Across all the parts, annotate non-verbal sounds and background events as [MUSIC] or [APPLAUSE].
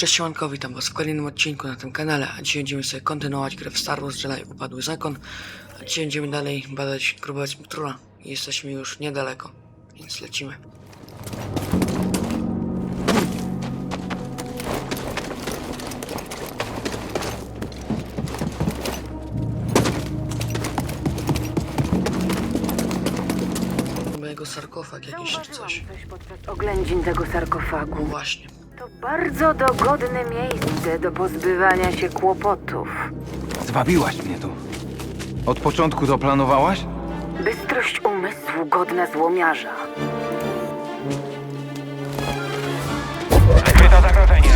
Cześć siemanko, witam was w kolejnym odcinku na tym kanale, a dzisiaj będziemy sobie kontynuować grę w Star Wars Jedi Upadły Zakon, a dzisiaj będziemy dalej badać grubego Spectrula i jesteśmy już niedaleko, więc lecimy. Chyba jego sarkofag jakiś czy coś. coś podczas oględzin tego No sarkofagu. właśnie. To bardzo dogodne miejsce do pozbywania się kłopotów. Zwabiłaś mnie tu. Od początku to planowałaś? Bystrość umysłu godna złomiarza. Wykryto zagrożenie.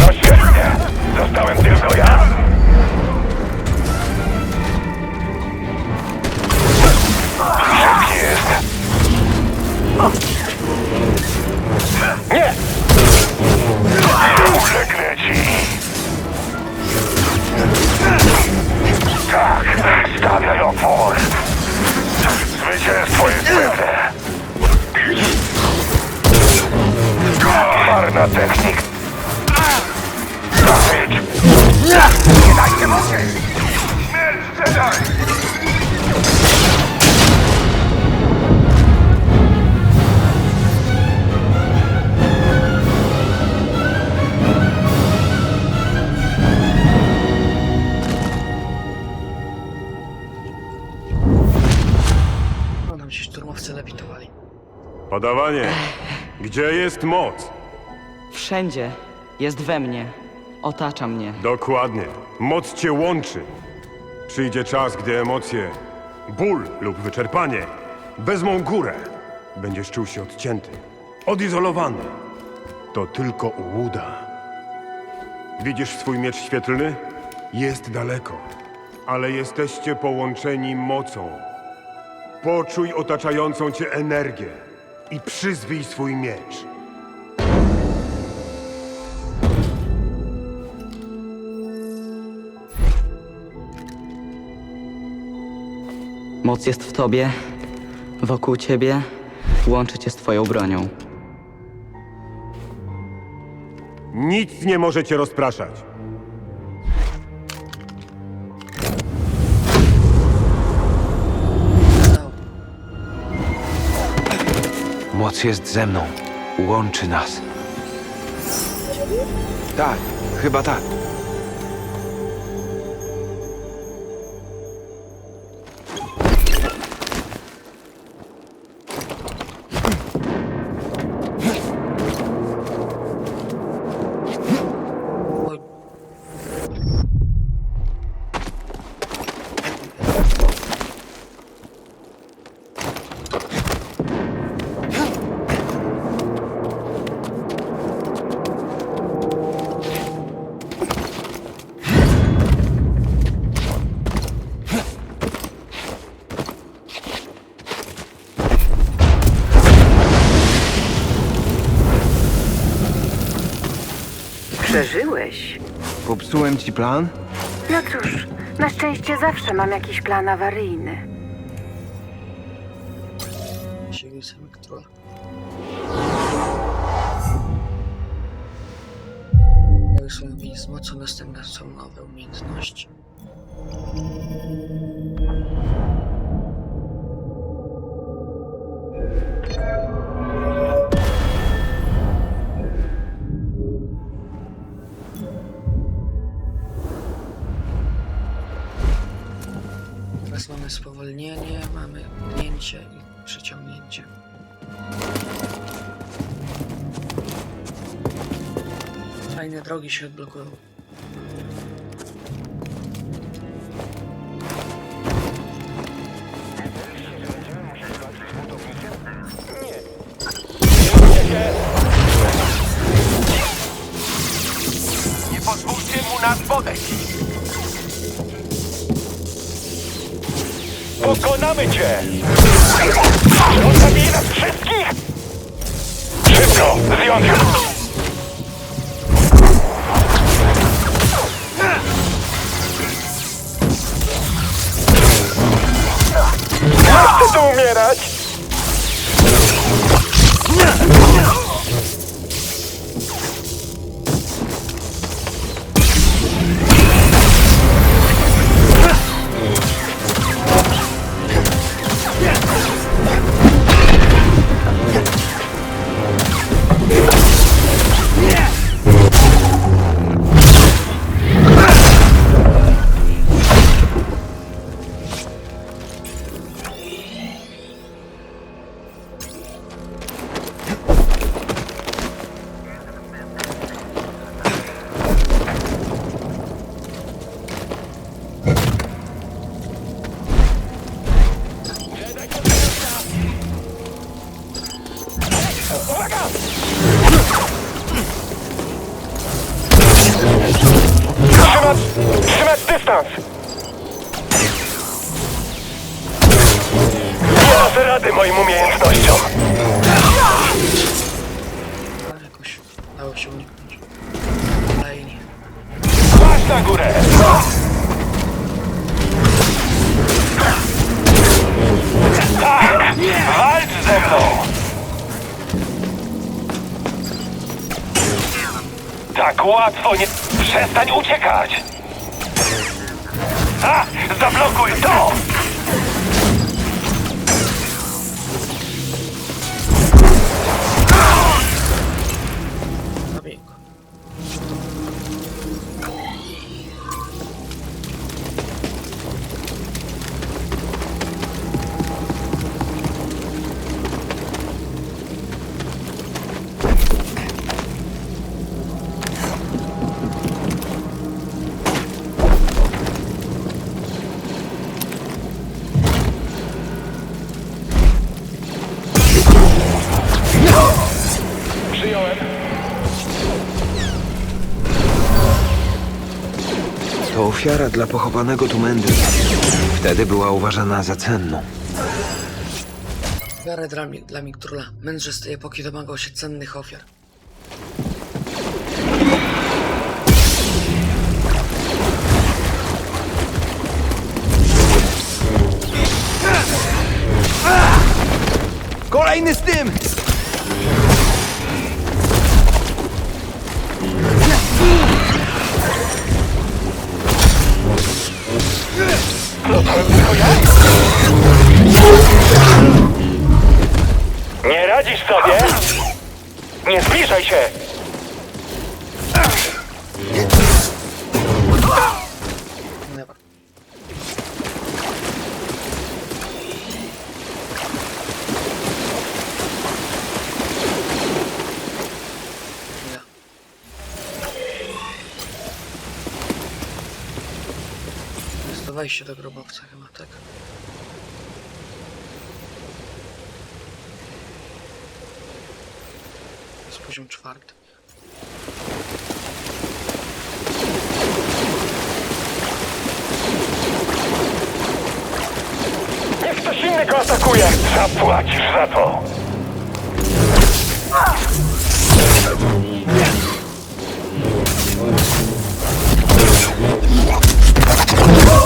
No świetnie. Zostałem tylko ja. Przekręci. Tak, stawiaj opór. Zwycięstwo jest pewne. Marna technik. Dosyć. Nie dajcie mocy! Śmierć szturmowcy lewitowali. Padawanie, gdzie jest moc? Wszędzie. Jest we mnie. Otacza mnie. Dokładnie. Moc cię łączy. Przyjdzie czas, gdy emocje, ból lub wyczerpanie wezmą górę. Będziesz czuł się odcięty, odizolowany. To tylko ułuda. Widzisz swój miecz świetlny? Jest daleko, ale jesteście połączeni mocą. Poczuj otaczającą cię energię i przyzwij swój miecz. Moc jest w tobie, wokół ciebie, łączy cię z twoją bronią. Nic nie może cię rozpraszać. Moc jest ze mną. Łączy nas. Tak, chyba tak. Przeżyłeś? Popsułem ci plan? No cóż, na szczęście zawsze mam jakiś plan awaryjny. sięgnij sobie króla. Wysłowi z mocą następne są nowe umiejętności. Drogi się odblokują. Nie pozwólcie mu nas podejść! Pokonamy cię! On zabije nas wszystkich? Szybko! Zdjąć ją! Pobierasz. Tak łatwo nie... Przestań uciekać! A! Zablokuj to! To ofiara dla pochowanego tu mędry. Wtedy była uważana za cenną. Wiarę dla, mi- dla Miktróla. Mędrze z tej epoki domagał się cennych ofiar. Kolejny z tym! Nie radzisz sobie? Nie zbliżaj się! Wejście do grobowca chyba, tak? Jest poziom czwarty. Niech ktoś inny go atakuje! Zapłacisz za to! Ale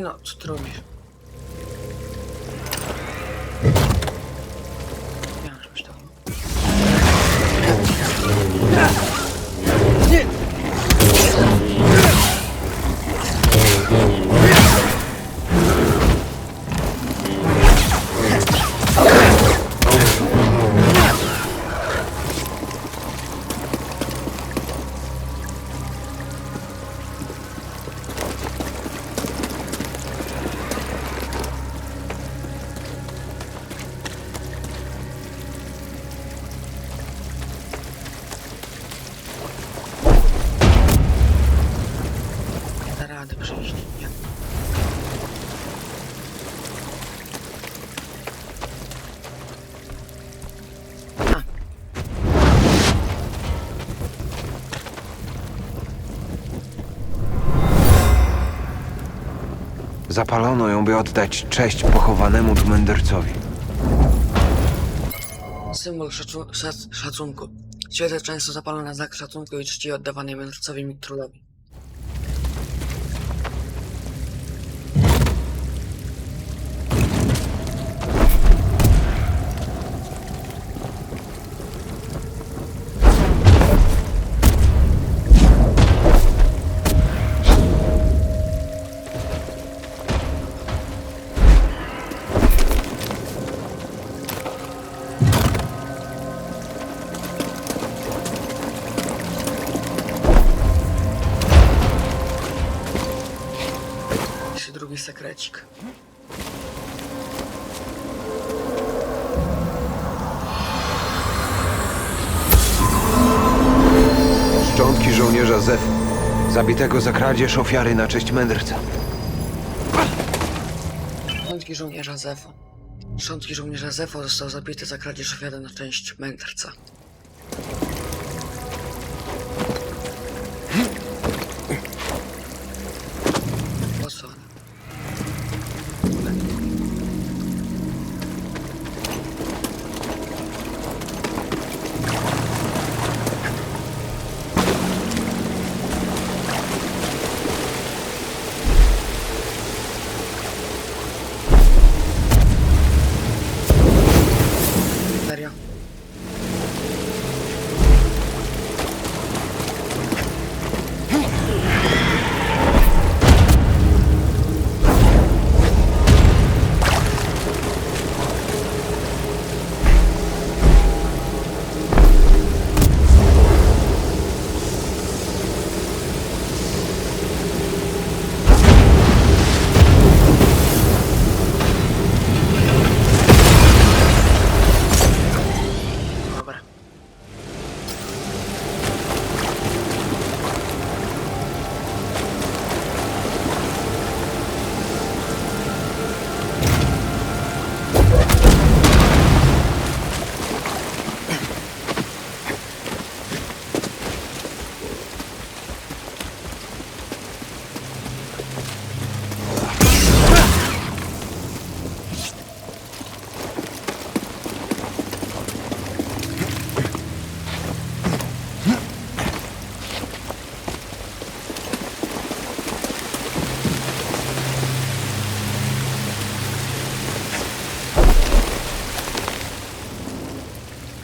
No nie no? Zapalono ją, by oddać cześć pochowanemu tu mędrcowi. Symbol szac szacunku. Świece często zapalone na znak szacunku i czci oddawanej mędrcowi Miktrolowi. Zabitego za kradzież ofiary na cześć mędrca. Szczątki żołnierza Zefo. Szczątki żołnierza Zefo został zabity za kradzież ofiary na część mędrca.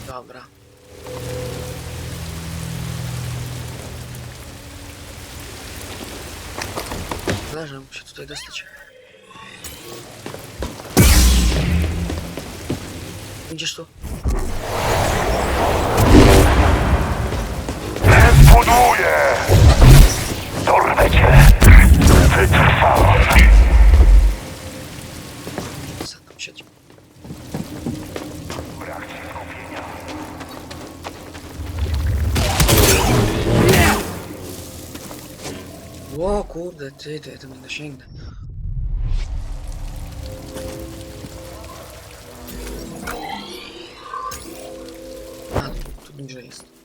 Dobra. Leżę, muszę tutaj dostać. Idziesz tu? Zbuduję! Dorwę cię! Wytrwałam! Ło, kurde, ty, ty, to będę sięgnę. A, tu niżej jest.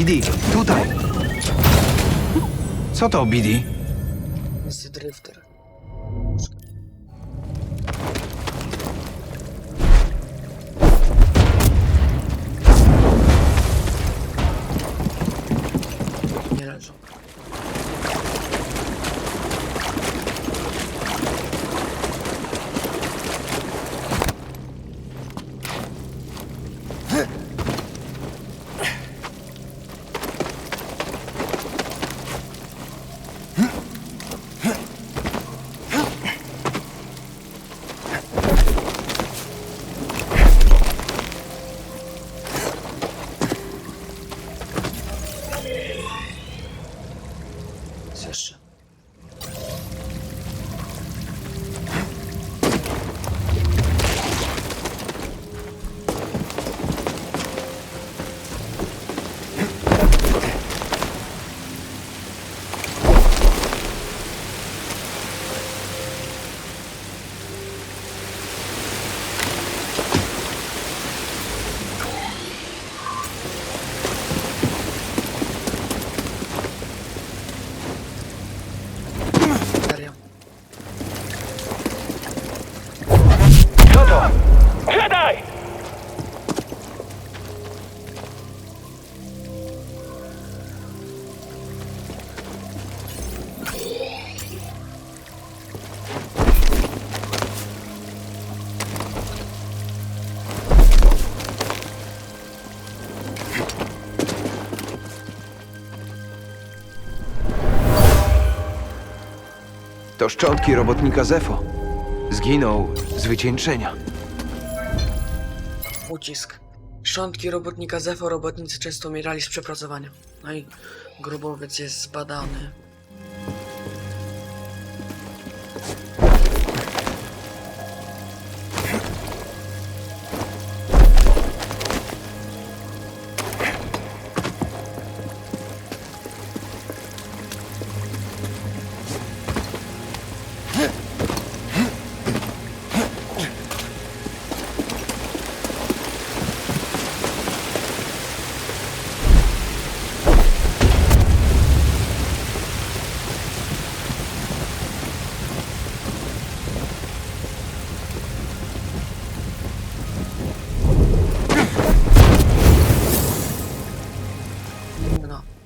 Bidi, tutaj! Co to, Bidi? Jest drifter. To szczątki robotnika Zefo. Zginął z wycieńczenia. Ucisk. Szczątki robotnika Zefo robotnicy często umierali z przepracowania. No i grobowiec jest zbadany. No. Czemu?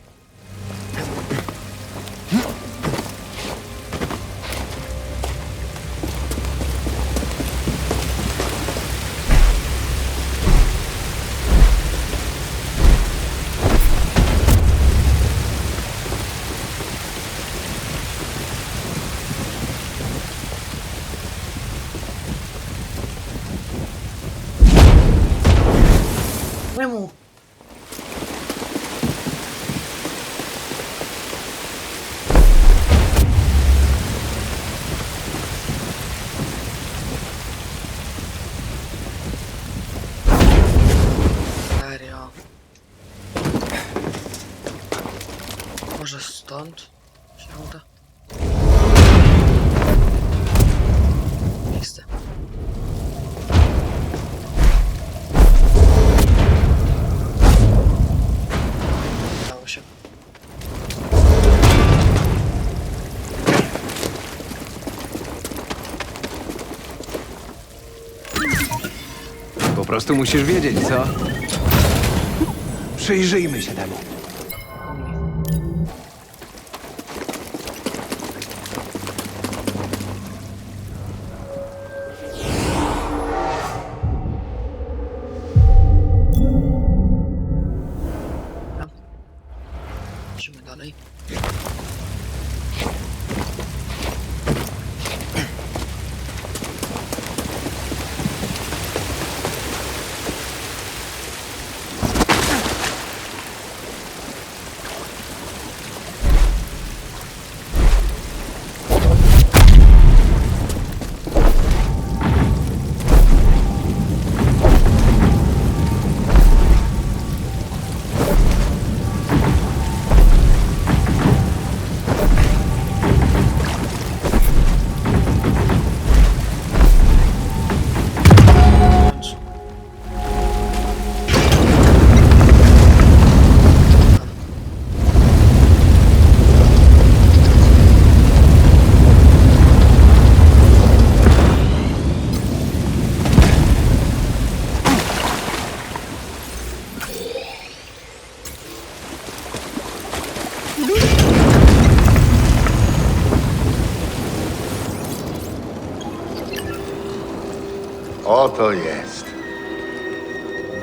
Po prostu musisz wiedzieć, co? Przyjrzyjmy się temu. Oto jest.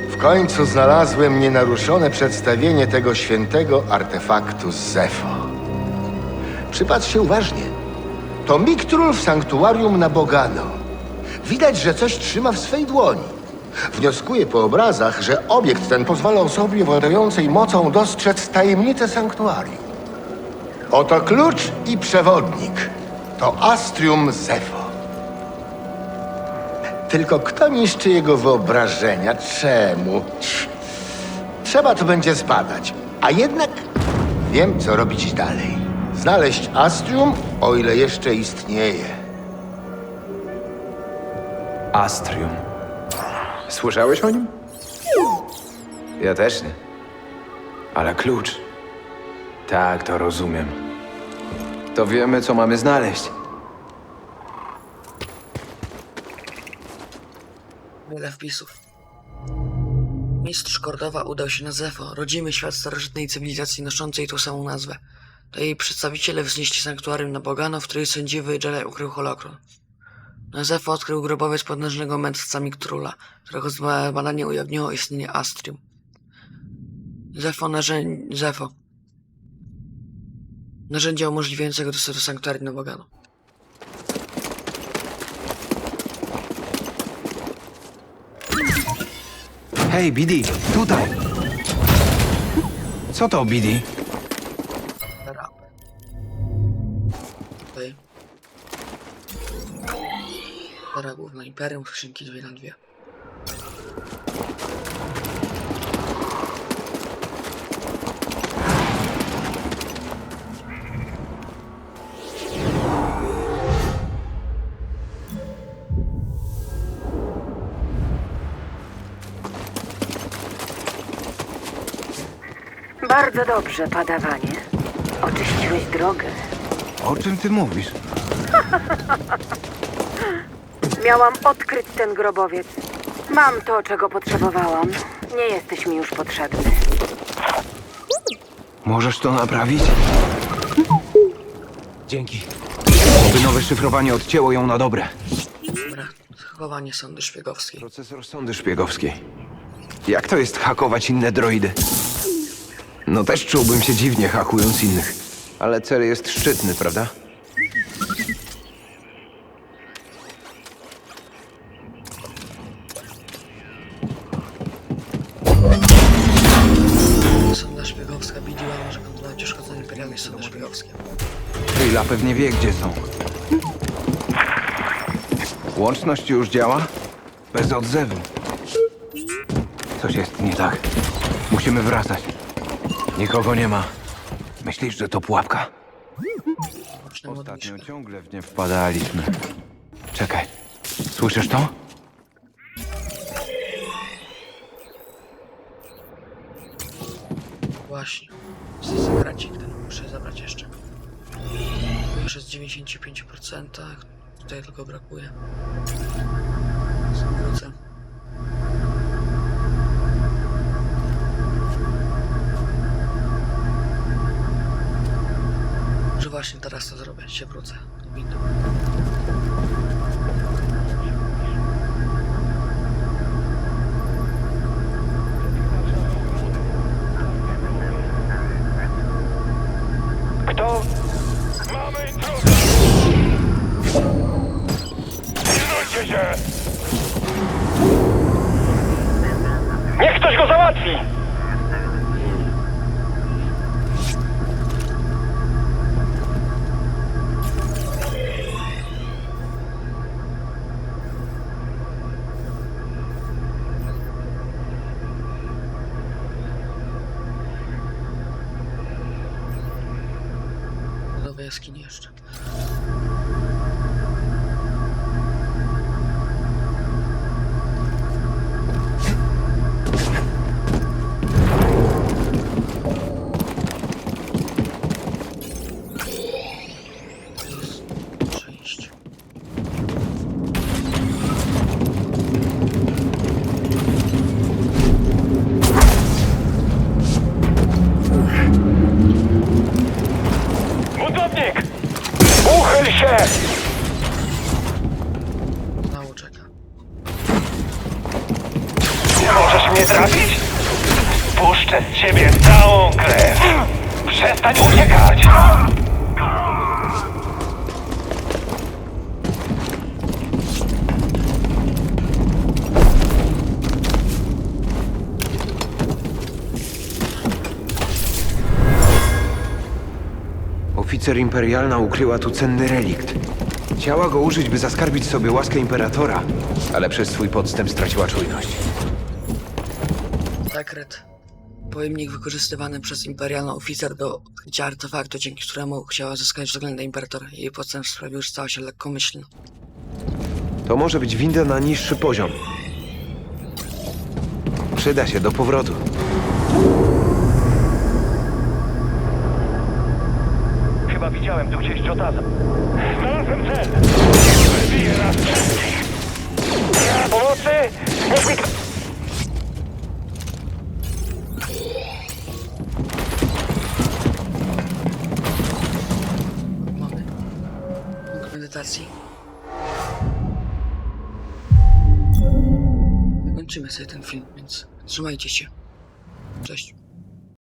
W końcu znalazłem nienaruszone przedstawienie tego świętego artefaktu z Zefo. Przypatrz się uważnie. To Miktrul w sanktuarium na Bogano. Widać, że coś trzyma w swej dłoni. Wnioskuję po obrazach, że obiekt ten pozwala osobie władającej mocą dostrzec tajemnicę sanktuarium. Oto klucz i przewodnik. To Astrium Zefo. Tylko kto niszczy jego wyobrażenia? Czemu? Trzeba to będzie zbadać. A jednak wiem, co robić dalej. Znaleźć Astrium, o ile jeszcze istnieje. Astrium. Słyszałeś o nim? Ja też nie. Ale klucz. Tak, to rozumiem. To wiemy, co mamy znaleźć. Wiele wpisów. Mistrz Kordowa udał się na Zefo, rodzimy świat starożytnej cywilizacji noszącej tą samą nazwę. To jej przedstawiciele wznieśli sanktuarium na Bogano, w której sędziwy Jedi ukrył holokron. Na Zefo odkrył grobowiec podnężnego mędrca Miktrula, którego badanie ujawniło istnienie Astrium. Zefo narzędzie... Zefo. Narzędzia umożliwiającego dostęp do sanktuarium na Bogano. Hej, Bidi, tutaj! Co to, Bidi? Tutaj. Pora główna Imperium, skrzynki dwie na dwie. Bardzo dobrze, padawanie. Oczyściłeś drogę. O czym ty mówisz? [LAUGHS] Miałam odkryć ten grobowiec. Mam to, czego potrzebowałam. Nie jesteś mi już potrzebny. Możesz to naprawić? Dzięki. Oby nowe szyfrowanie odcięło ją na dobre. Dobra, zachowanie sądy szpiegowskiej. Procesor sondy szpiegowskiej. Jak to jest hakować inne droidy? No też czułbym się dziwnie hakując innych. Ale cel jest szczytny, prawda? Sonda szpiegowska może kontrolować uszkodzenie imperialnej sondy szpiegowskiej. Tila pewnie wie, gdzie są. Łączność już działa? Bez odzewu. Coś jest nie tak. Musimy wracać. Nikogo nie ma. Myślisz, że to pułapka? Ostatnio ciągle w nie wpadaliśmy. Czekaj. Słyszysz to? Właśnie. Zagracik ten muszę zabrać jeszcze. Już jest w 95%. Tutaj tylko brakuje. Wrócę. Właśnie teraz to zrobię, się wrócę. do Oficer imperialna ukryła tu cenny relikt. Chciała go użyć, by zaskarbić sobie łaskę imperatora, ale przez swój podstęp straciła czujność. Sekret. Pojemnik wykorzystywany przez imperialny oficer do odkrycia artefaktu, dzięki któremu chciała zyskać względy imperatora. Jej podstęp sprawił, że stała się lekkomyślna. To może być winda na niższy poziom. Przyda się do powrotu. Widziałem tu gdzieś Jotasa. Znalazłem cel! Bije nas! Pomocy! Niech mi... Mamy. Medytacji. Zakończymy sobie ten film, więc trzymajcie się. Cześć.